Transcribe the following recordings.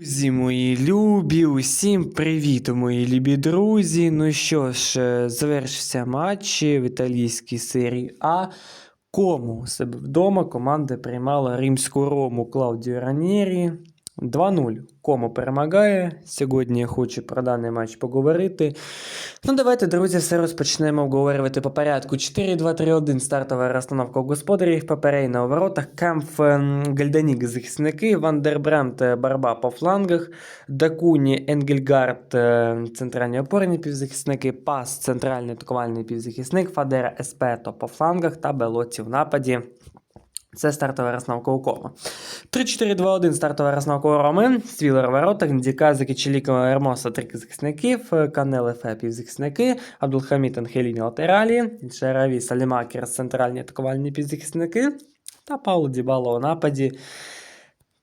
Друзі мої любі, усім привіт, мої любі друзі. Ну що ж, е, завершився матч в італійській серії А. Кому себе вдома команда приймала римську рому Клаудіо Ранєрі. 2-0. Кому перемагає. Сьогодні я хочу про даний матч поговорити. Ну, давайте, друзі, все розпочнемо обговорювати по порядку. 4-2-3-1 стартова розстановка господарів, Паперей на воротах, Кемф, ем, Гальданік захисники, Вандербрандт, е, Барба по флангах, Дакуні, Енгельгард, е, центральні опорні півзахисники, Пас, центральний атакувальний півзахисник, Фадера Еспето по флангах та Белоці в нападі. Це стартова розновка у кома. 3-4-2-1 стартова розновка у Роми, Свілер у воротах, Ndіка, Ермоса, три захисників, Канел Фе півзахисники, Абдулхамід Анхеліні латералі, Шераві, Салімакер, центральні атакувальні півзахисники та Пауло Дібало у нападі.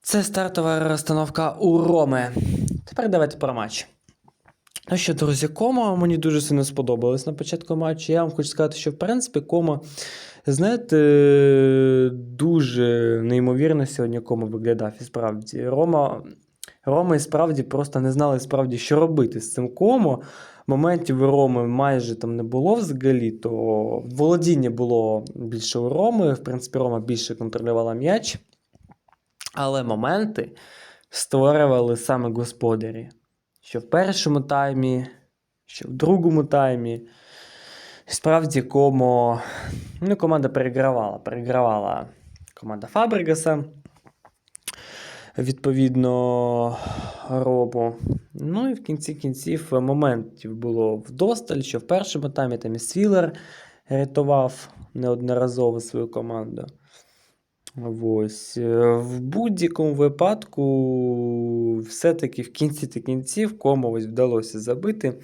Це стартова розстановка у Роми. Тепер давайте про матч. Ну що, друзі, кома мені дуже сильно сподобалось на початку матчу. Я вам хочу сказати, що в принципі кома, знаєте, дуже неймовірно сьогодні кома виглядав. І справді, Рома, Рома і справді просто не знали справді, що робити з цим комо. Моментів Роми майже там не було взагалі, то володіння було більше у Роми. В принципі, Рома більше контролювала м'яч. Але моменти створювали саме господарі що в першому таймі, що в другому таймі. Справді, комо ну, команда перегравала. Перегравала команда Фабригаса. Відповідно, робу. Ну і в кінці кінців моментів було вдосталь, що в першому таймі там і Свілер рятував неодноразово свою команду. Ось. е, В будь-якому випадку, все-таки в кінці та кінців кому ось вдалося забити.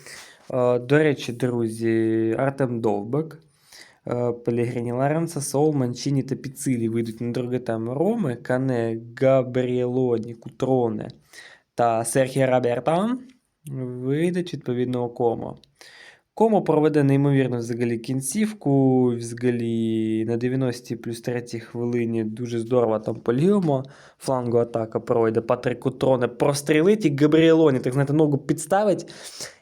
Е, До речі, друзі, Артем Довбек, Пелігріні Пелігрині Ларенса, Сол, Манчині та Піцилі вийдуть на друге там Роми, Кане, Габріелоні, Кутроне та Серхія Роберта вийдуть відповідно у Комо. Проведе неймовірно взагалі кінцівку. Взагалі на 90 плюс 3 хвилині дуже здорово там по лівому флангу атака пройде. Патрик Кутроне прострілить і Габріелоні, так знаєте, ногу підставить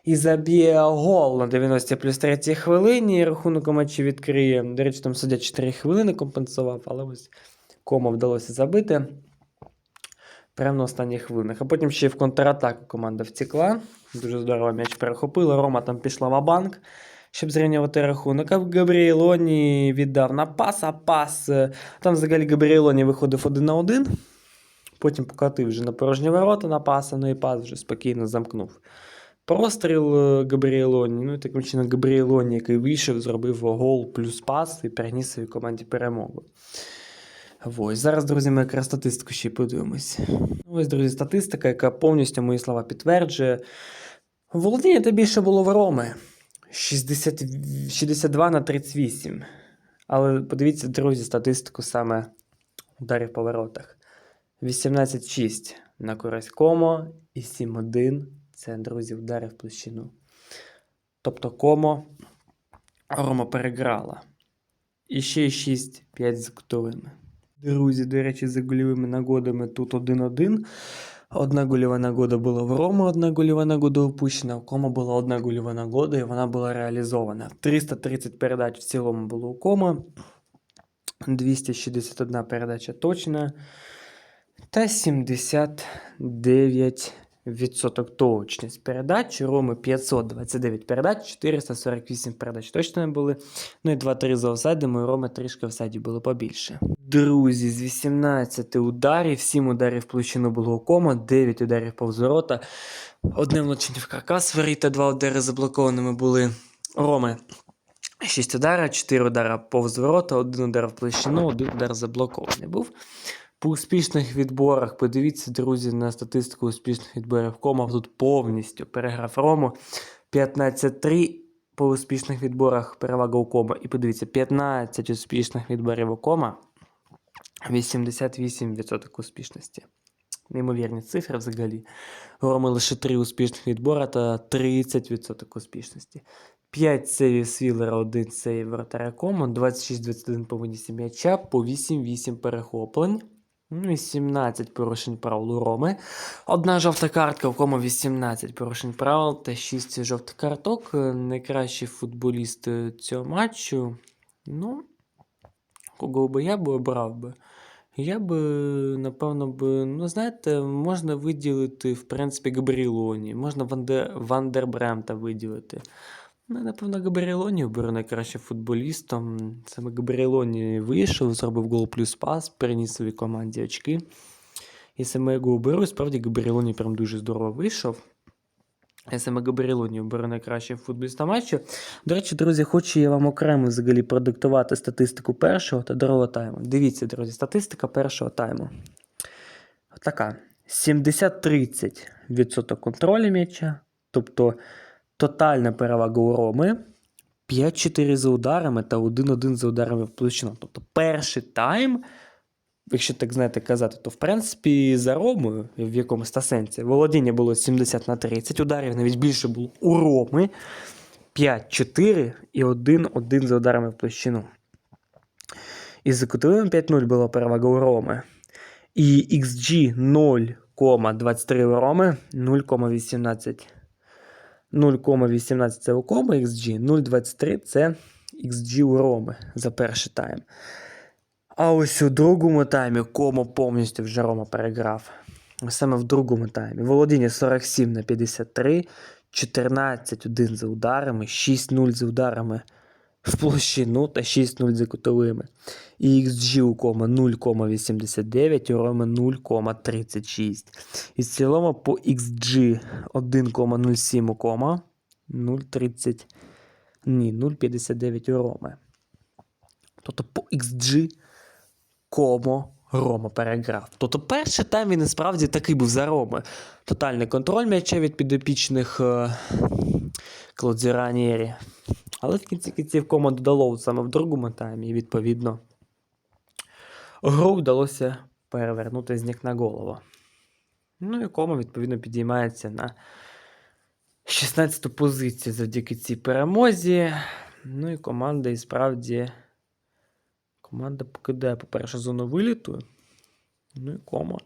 і заб'є гол на 90 плюс 3 хвилині. Рахунок матчі відкриє. До речі, там суддя 4 хвилини компенсував, але ось Комо вдалося забити. Прямо на останніх хвилинах. А потім ще в контратаку команда втекла. Дуже здорово м'яч перехопила. Рома там пішла в банк щоб зрівнювати рахунок. А Габріелоні віддав на пас, а пас. е, Там взагалі Габріелоні виходив один на один. Потім покатив вже на порожні ворота на паса, ну і пас вже спокійно замкнув. Простріл е, Габріелоні. Ну і таким чином Габріелоні, який вийшов, зробив гол плюс пас і переніс своїй команді перемогу. Ось, зараз, друзі, ми якраз статистику ще подивимось. Ось, друзі, статистика, яка повністю мої слова підтверджує. Володіння та більше було в Роми. 60, 62 на 38. Але подивіться, друзі, статистику саме ударів по воротах. 18-6 на користь Комо і 7-1 це, друзі, удари в площину. Тобто Комо Рома переграла. І ще 6-5 з кутовими. Друзі, до речі, за гольовими нагодами тут 1-1. Одна гольова нагода була в Рома, одна гольова нагода опущена, У Кома була одна гольова нагода, і вона була реалізована. 330 передач в цілому було у Кома. 261 передача точна. Та 79% точність передач. Роми 529 передач, 448 передач точно не були. Ну і 2-3 за офсайдами, Роми трішки офсайдів було побільше. Друзі, з 18 ударів, 7 ударів площину було у кома, 9 ударів повз ворота, одне влучення в каркас воріта, 2 удари заблокованими були Роми. 6 ударів, 4 удари повз ворота, 1 удар в площину, 1 удар заблокований був. По успішних відборах, подивіться, друзі, на статистику успішних відборів кома тут повністю переграв Рому. 15-3 по успішних відборах перевага у кома. І подивіться, 15 успішних відборів у кома. 88% успішності. Неймовірні цифри взагалі. Роми лише 3 успішних відбора та 30% успішності. 5 сейвів Свілера, 1 сейв вратаря Кома, 26-21 по винісі м'яча, по 8-8 перехоплень. Ну і 17 порушень правил у Роми. Одна жовта картка, в кому 18 порушень правил та 6 жовтих карток. Е, Найкращий футболіст е, цього матчу. Ну, кого би я би обрав би? Я би, напевно, би, ну, знаєте, можна виділити, в принципі, Габрілоні, можна Ванде, Вандербремта виділити. Ну, напевно, Габрілоні оберу найкращим футболістом. Саме Габрілоні вийшов, зробив гол плюс пас, приніс своїй команді очки. І саме його оберу, справді Габрілоні прям дуже здорово вийшов. Я саме Габрілоні оберу найкращим футболістом матчу. До речі, друзі, хочу я вам окремо взагалі продиктувати статистику першого та другого тайму. Дивіться, друзі, статистика першого тайму. Така. 70-30% контролю м'яча, тобто тотальна перевага у Роми. 5-4 за ударами та 1-1 за ударами в площину. Тобто перший тайм, якщо так знаєте казати, то в принципі за Ромою в якомусь та сенсі володіння було 70 на 30, ударів навіть більше було у Роми. 5-4 і 1-1 за ударами в площину. І за кутовим 5-0 була перевага у Роми. І XG 0,23 у Роми, 0,18. 0,18 це у Коми XG, 0,23 це XG у Роми за перший тайм. А ось у другому таймі кома повністю вже Рома переграв. Саме в другому таймі. Володіння 47 на 53, 14-1 за ударами, 6-0 за ударами в площину та 6-0 за кутовими. І XG у Кома 0,89, у Роми 0,36. І в цілому по XG 1,07 у Кома, 0,30. Ні, 0,59 у Роми. Тобто по XG Комо Рома переграв. Тобто перший тайм він насправді такий був за Роми. Тотальний контроль м'яча від підопічних е, Клодзіранєрі. Але в кінці кінців Комо додало саме в другому таймі, і відповідно гру вдалося перевернути з ніг на голову. Ну і Комо, відповідно, підіймається на 16-ту позицію завдяки цій перемозі. Ну і команда і справді. Команда покидає, по-перше, зону виліту. Ну і кома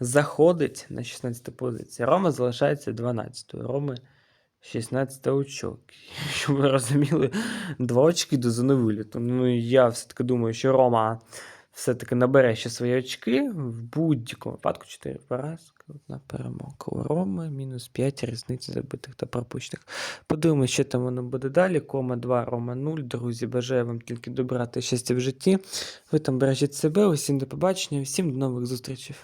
заходить на 16 позицію. Рома залишається 12 Роми 16 очок. Щоб ви розуміли, два очки до зони виліту. Ну я все-таки думаю, що Рома все-таки набере ще свої очки. В будь-якому випадку 4 поразки, одна перемога. У Роми мінус 5 різниці забитих та пропущених. Подивимося, що там воно буде далі. Кома 2, Рома 0. Друзі, бажаю вам тільки добра та щастя в житті. Ви там бережіть себе, усім до побачення, всім до нових зустрічей.